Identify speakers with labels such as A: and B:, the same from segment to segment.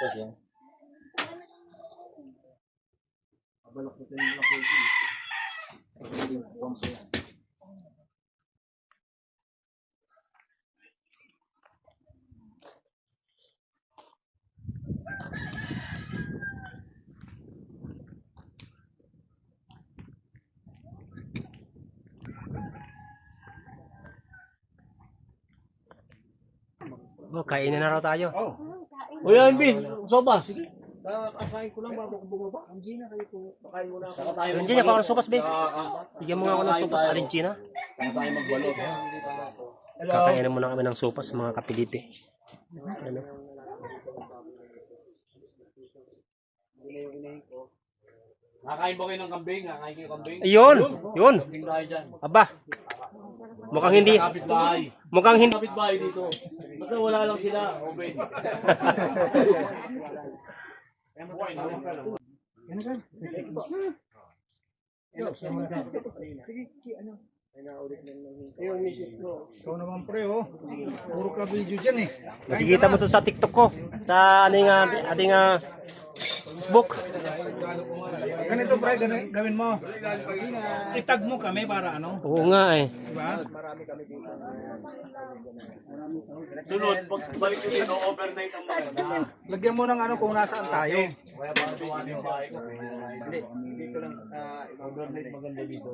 A: Tapos yan. Abalak ko tayo. Hindi, buwan ko yan.
B: Oh, kainin na raw tayo.
A: Oh. Uy, MB, soba. Sige. Kakain ko lang bago ko bumaba. Hindi na kayo po. Kakain mo na ako. Saka tayo
B: Argentina, ako ng sopas.
A: Kaka-
B: Bigyan mo nga ako ng sopas, Argentina.
A: Saka tayo magwalo.
B: Kakainan muna kami ng sopas, mga kapilipi. Ano?
A: Kakain ba kayo ng kambing? Kakain kayo ng kambing?
B: Ayun! Yun! Aba! Mukhang hindi,
A: Kapit-bahay.
B: mukhang hindi.
A: Kapit-bahay dito. Basta wala lang sila. Open. Buhay na lang. Yung misis ko.
C: Ikaw naman pre, oh. Puro ka video dyan eh.
B: Makikita mo to sa TikTok ko. Sa ating, uh, ating uh, Facebook.
C: Ganito pre, gani- gawin mo. Itag mo kami para ano,
B: Oo nga eh.
C: di ba?
A: Sunod, pag balik ko dito, overnight ang maganda.
C: Lagyan mo ng ano kung nasaan tayo.
A: Kaya para tuwan yung bahay ko. Hindi, dito lang. ah, overnight maganda dito.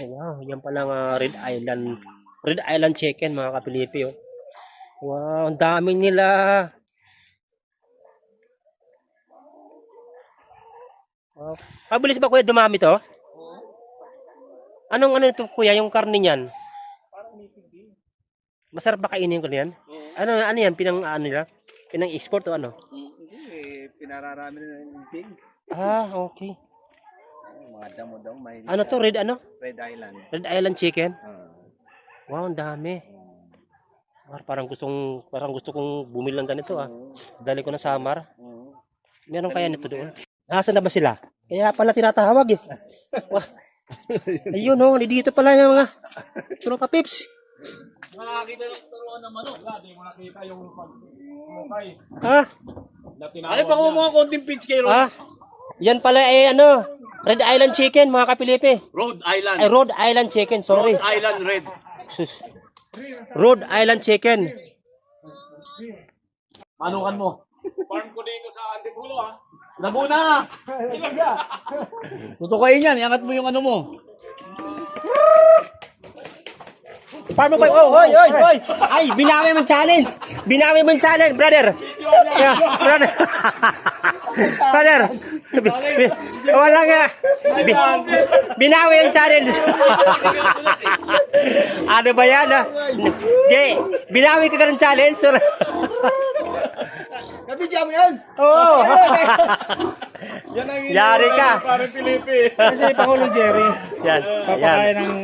B: Oh, wow, yan palang uh, Red Island. Red Island chicken mga kapilipi. Oh. Wow, ang dami nila. Wow. Mabilis ba kuya dumami to? Anong ano ito kuya, yung karne niyan? Masarap ba kainin ko niyan? Ano ano yan pinang ano nila? Pinang export o ano?
A: Hindi, pinararami na ng pig.
B: Ah, okay.
A: Mga damo daw, may
B: Ano to, red ano?
A: Red Island.
B: Red Island chicken?
A: Ah.
B: Wow, ang dami. Ah, Parang gustong parang gusto kong bumili ng ganito ah. Dali ko na Samar. Meron kaya nito doon? Nasaan na ba sila? Kaya pala tinatawag eh. Ayun oh, dito pala yung mga tulong ka pips.
A: Nakakita ng turuan ng manok. Wala, di mo nakita yung pag-mukay.
B: Ha?
A: Ano pa kung mga konting pitch kayo?
B: Ha? Yan pala eh ano, Red Island chicken mga kapilipi.
A: Rhode Island.
B: Ay, Rhode Island chicken, sorry.
A: Island Red.
B: Sus. Rhode Island chicken.
A: Manukan mo. Farm ko dito sa Antipulo ah. Laguna! Ilaga! Tutukayin yan, iangat mo yung ano mo.
B: Farmer boy, oh, oy, oy, oy. Ay, binawi mo challenge. Binawi mo challenge, brother. Yeah, brother. brother. Wala nga. Bi- binawi yung challenge. ano ba yan? ah? Di, binawi ka ka ng challenge. sir.
C: Kabidya mo yan!
B: Oo.
C: Yan ang
B: Yari ka.
A: Parang Pilipi.
C: Kasi Pangulong Jerry,
B: Yan,
C: papakain
B: yan.
C: ng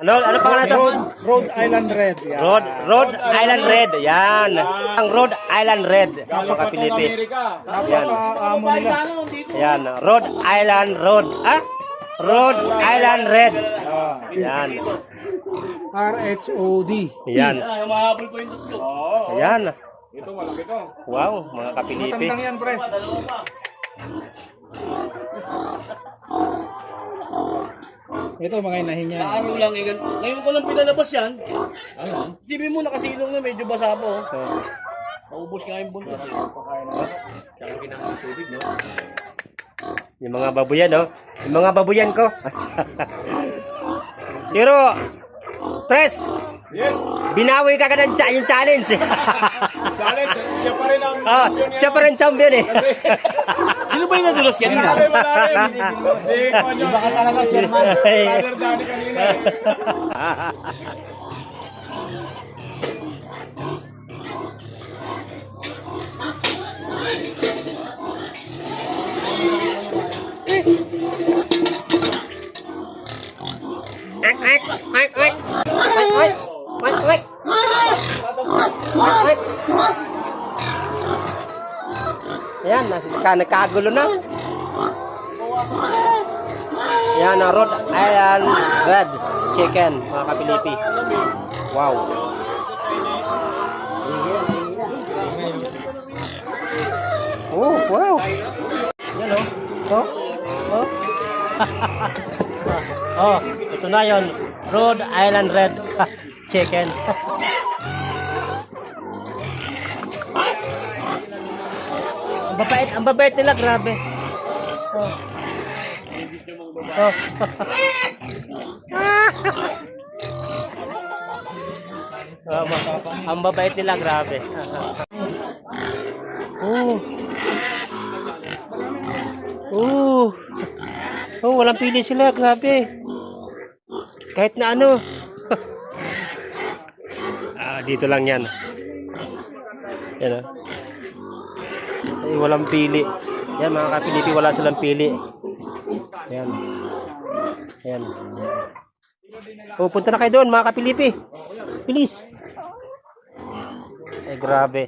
B: Ano, ano pangalan to?
C: Rhode, Rhode Island Red. Yan.
B: Rhode, Rhode Island Red. Yan. Ang Rhode Island Red. Mga Pilipi. Yan.
C: Napaka-amo nila.
B: Yan, Rhode Island Road. Ah? Rhode Island Red.
C: Ah,
B: Yan.
C: RHOD.
B: Yan.
A: Ay, mahabol po yung tatlo.
B: Yan.
A: Ito, malaki to.
B: Wow, mga kapilipi.
C: Matandang yan, pre.
A: Dalawa pa.
C: Ito, mga inahin niya.
A: Sa araw lang, eh, ngayon ko lang pinalabas yan. Sipin mo, nakasilong na, medyo basa po. Oh. Naubos nga yung buntot. eh. Tsaka kinamang tubig, no?
B: Yung mga babuyan, no? Yung mga babuyan ko. Pero, Pres,
A: Yes!
B: binawi ka ka ng cha- yung challenge.
A: Challenge, siya pa rin ang
B: ah, siya pa rin champion eh.
A: Sino ba yung nadulas kanina? Wala rin, wala rin. Si Konyo. Baka talaga chairman. Brother Danny kanina
B: Ayan, nagka, nagkagulo na. Ayan, na Rhode Island Red Chicken, mga kapilipi. Wow. Oh, wow. Yan oh. Oh. Oh. oh, ito na yon. Rhode Island Red Chicken. babait, ang babait nila, grabe. Oh. Oh. Ma- ang babait nila, grabe. Oh. Oh. Oh, walang pili sila, grabe. Kahit na ano. ah, dito lang yan. Yan ah. Ay, walang pili. Yan, mga kapilipi, wala silang pili. Yan. Yan. Punta na kayo doon, mga kapilipi. Bilis. Ay, grabe.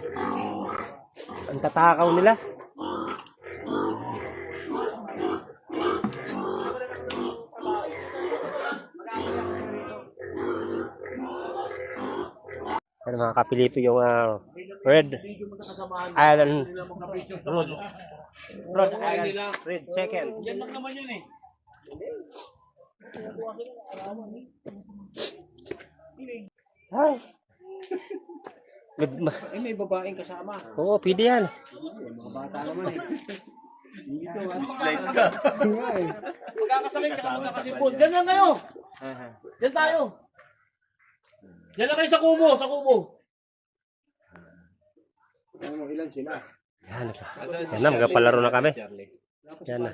B: Ang tatakaw nila. Ano mga kapilipi yung ah, Red Island Road Rhode Island Red Chicken.
A: Yan lang naman yun eh.
B: Ay.
A: Eh, may babaeng kasama.
B: Oo, pwede yan.
A: Bata naman eh. Slides ka. Magkakasabay ka, magkakasipon. Diyan lang kayo. Diyan tayo. Diyan lang kayo sa kubo, sa kubo. Ano, ilan sila?
B: Yan na. Yan na, magpalaro na kami. Yan na.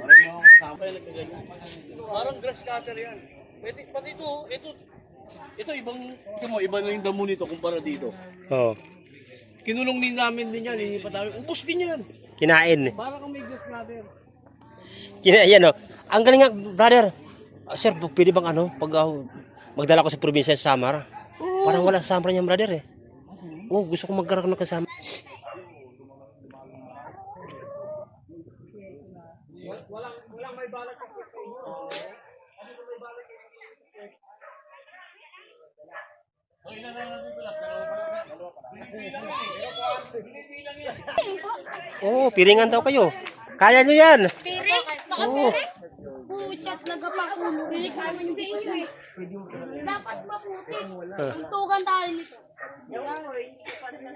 A: Parang. Parang grass cutter yan. Pwede, pati ito, ito, ito ibang, ito mo, iba na yung damo nito kumpara dito.
B: Oo.
A: Kinulong din namin din yan, linipat namin. Ubus din yan.
B: Kinain.
A: Para kang may grass cutter.
B: Kina, yan oh. Ang galing nga, brother. Ah, sir, pwede bang ano, pag ah, magdala ko sa probinsya sa Samar? Parang wala sa Samar niya, brother eh. Oh, gusto ko magkaroon ng kasama. Oo, oh, piringan daw kayo. Kaya nyo yan.
D: Pirik? Baka
B: Oo.
D: pirik? Yung sa inyo eh. Dapat maputi. Tuntugan tayo nito.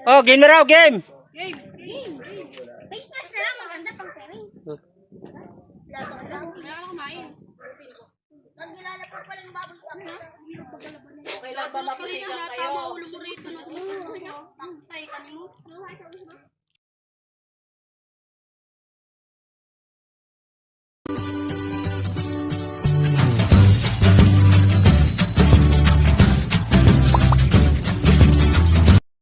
B: Oh, game na raw, game.
D: Game. Game. Face mask na lang. Maganda pang piring. Lasang lang. Kaya ako kumain. Pa lang baboy sa akin. Okay lang ba makulit kayo? Tama ulo mo rito. Niya. Tayo ka mo.